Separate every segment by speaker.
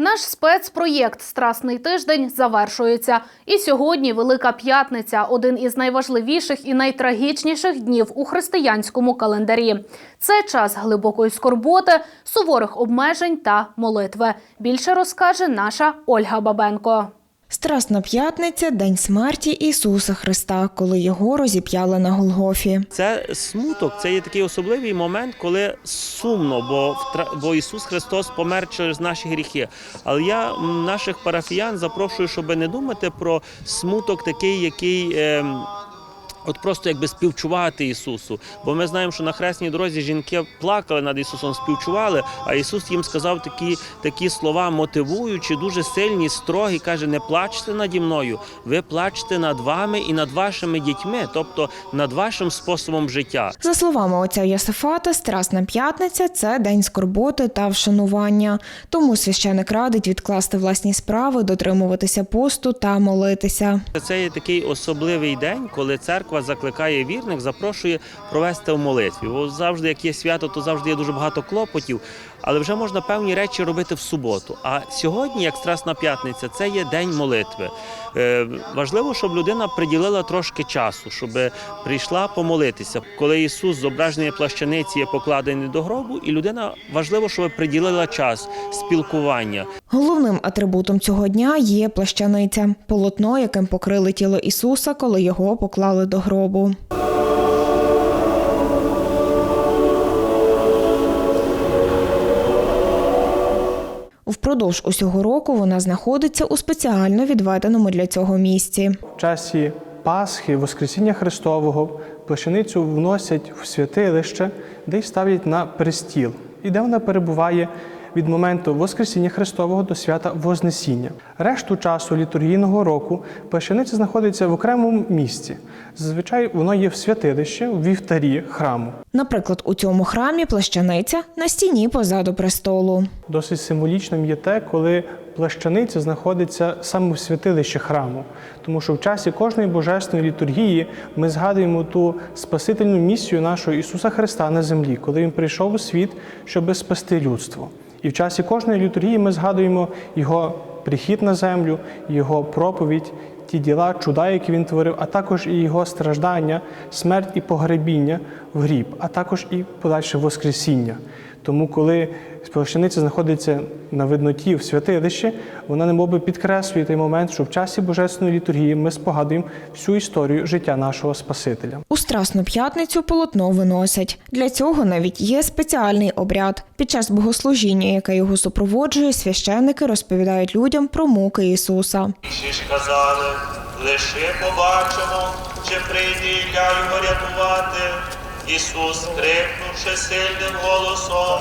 Speaker 1: Наш спецпроєкт Страсний тиждень завершується. І сьогодні Велика П'ятниця один із найважливіших і найтрагічніших днів у християнському календарі. Це час глибокої скорботи, суворих обмежень та молитви. Більше розкаже наша Ольга Бабенко.
Speaker 2: Страсна п'ятниця день смерті Ісуса Христа, коли його розіп'яли на Голгофі.
Speaker 3: Це смуток, це є такий особливий момент, коли сумно, бо бо Ісус Христос помер через наші гріхи. Але я наших парафіян запрошую, щоб не думати про смуток такий, який. ем, От просто якби співчувати Ісусу, бо ми знаємо, що на хресній дорозі жінки плакали над Ісусом, співчували. А Ісус їм сказав такі, такі слова, мотивуючи, дуже сильні, строгі. каже: не плачте наді мною, ви плачте над вами і над вашими дітьми, тобто над вашим способом життя.
Speaker 2: За словами отця Йосифата, Страсна п'ятниця це день скорботи та вшанування. Тому священик радить відкласти власні справи, дотримуватися посту та молитися.
Speaker 3: Це є такий особливий день, коли церква закликає вірних, запрошує провести в молитві. Бо завжди, як є свято, то завжди є дуже багато клопотів, але вже можна певні речі робити в суботу. А сьогодні, як Страсна п'ятниця, це є день молитви. Е, важливо, щоб людина приділила трошки часу, щоб прийшла помолитися. Коли Ісус зображений плащаниці є покладений до гробу, і людина важливо, щоб приділила час спілкування.
Speaker 2: Головним атрибутом цього дня є плащаниця полотно, яким покрили тіло Ісуса, коли його поклали до гробу. Впродовж усього року вона знаходиться у спеціально відведеному для цього місці.
Speaker 4: В часі Пасхи, Воскресіння Христового, плащаницю вносять в святилище, де й ставлять на престіл, і де вона перебуває від моменту Воскресіння Христового до свята Вознесіння. Решту часу літургійного року плащаниця знаходиться в окремому місці. Зазвичай воно є в святилищі, в вівтарі храму.
Speaker 2: Наприклад, у цьому храмі плащаниця на стіні позаду престолу.
Speaker 4: Досить символічним є те, коли плащаниця знаходиться саме в святилищі храму, тому що в часі кожної божественної літургії ми згадуємо ту спасительну місію нашого Ісуса Христа на землі, коли Він прийшов у світ, щоб спасти людство. І в часі кожної літургії ми згадуємо Його прихід на землю, Його проповідь, ті діла, чуда, які він творив, а також і його страждання, смерть і погребіння в гріб, а також і подальше Воскресіння. Тому, коли плащаниця знаходиться на видноті в святилищі, вона немовби підкреслює той момент, що в часі божественної літургії ми спогадуємо всю історію життя нашого Спасителя.
Speaker 2: Страсну п'ятницю полотно виносять. Для цього навіть є спеціальний обряд. Під час богослужіння, яке його супроводжує, священники розповідають людям про муки Ісуса.
Speaker 5: Всі ж казали, лише побачимо, чи прийде Ілля його рятувати. Ісус, крикнувши сильним голосом,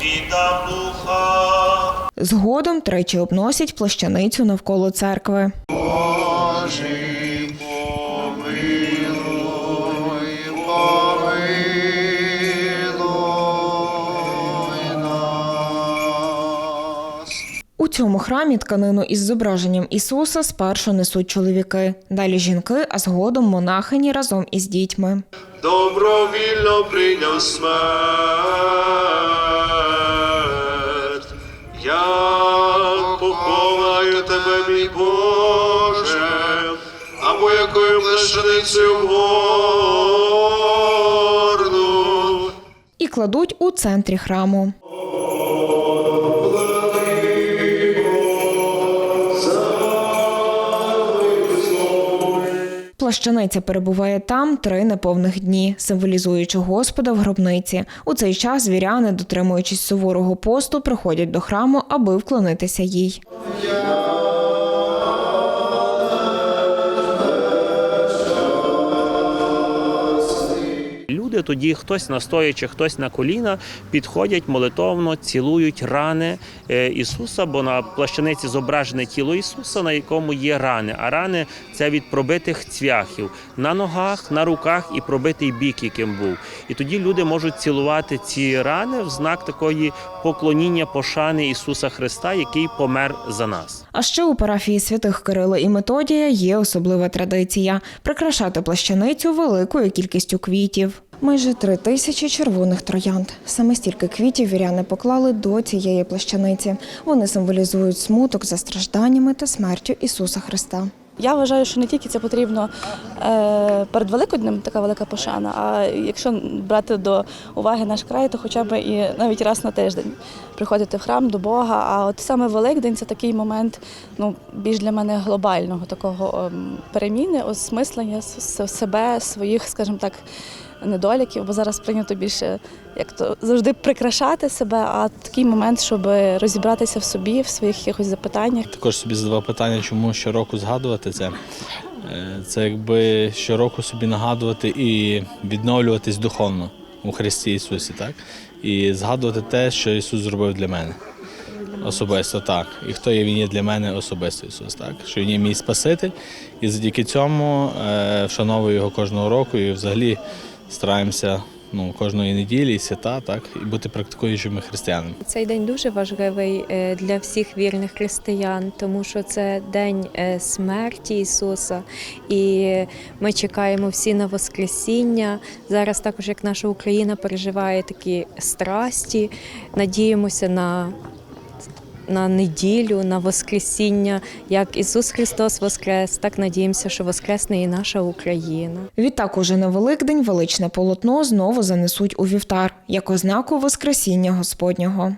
Speaker 5: віддав духа.
Speaker 2: Згодом тричі обносять плащаницю навколо церкви.
Speaker 5: Божий
Speaker 2: У цьому храмі тканину із зображенням Ісуса спершу несуть чоловіки, далі жінки, а згодом монахині разом із дітьми.
Speaker 5: добровільно прийняв смерть. Я поховаю тебе, мій Боже, або якою плащаницею горну.
Speaker 2: І кладуть у центрі храму. Плащаниця перебуває там три неповних дні, символізуючи Господа в гробниці. У цей час звіряни, дотримуючись суворого посту, приходять до храму, аби вклонитися їй.
Speaker 3: Тоді хтось настоячи, хтось на коліна підходять молитовно, цілують рани е, Ісуса, бо на плащаниці зображене тіло Ісуса, на якому є рани. А рани це від пробитих цвяхів на ногах, на руках і пробитий бік, яким був. І тоді люди можуть цілувати ці рани в знак такої поклоніння пошани Ісуса Христа, який помер за нас.
Speaker 2: А ще у парафії святих Кирила і Методія є особлива традиція прикрашати плащаницю великою кількістю квітів. Майже три тисячі червоних троянд. Саме стільки квітів віряни поклали до цієї плащаниці. Вони символізують смуток за стражданнями та смертю Ісуса Христа.
Speaker 6: Я вважаю, що не тільки це потрібно е, перед Великоднем, така велика пошана, а якщо брати до уваги наш край, то хоча б і навіть раз на тиждень приходити в храм до Бога. А от саме Великдень це такий момент, ну більш для мене глобального такого ем, переміни, осмислення себе, своїх, скажімо так, недоліків, бо зараз прийнято більше як то завжди прикрашати себе, а такий момент, щоб розібратися в собі, в своїх якихось запитаннях.
Speaker 7: Також собі задавав питання, чому щороку згадувати це. Е, Це якби щороку собі нагадувати і відновлюватись духовно у Христі Ісусі, так? І згадувати те, що Ісус зробив для мене. Особисто так. І хто є він є для мене особисто Ісус, так? Що Він є мій Спаситель, і завдяки цьому е, вшановую його кожного року і взагалі стараємося ну, кожної неділі, свята, так, і бути практикуючими християнами.
Speaker 8: Цей день дуже важливий е, для всіх вірних християн, тому що це день е, смерті Ісуса, і ми чекаємо всі на Воскресіння. Зараз також як наша Україна переживає такі страсті, надіємося на. На неділю, на Воскресіння, як Ісус Христос Воскрес, так надіємося, що Воскресне і наша Україна.
Speaker 2: Відтак уже на Великдень величне полотно знову занесуть у вівтар як ознаку Воскресіння Господнього.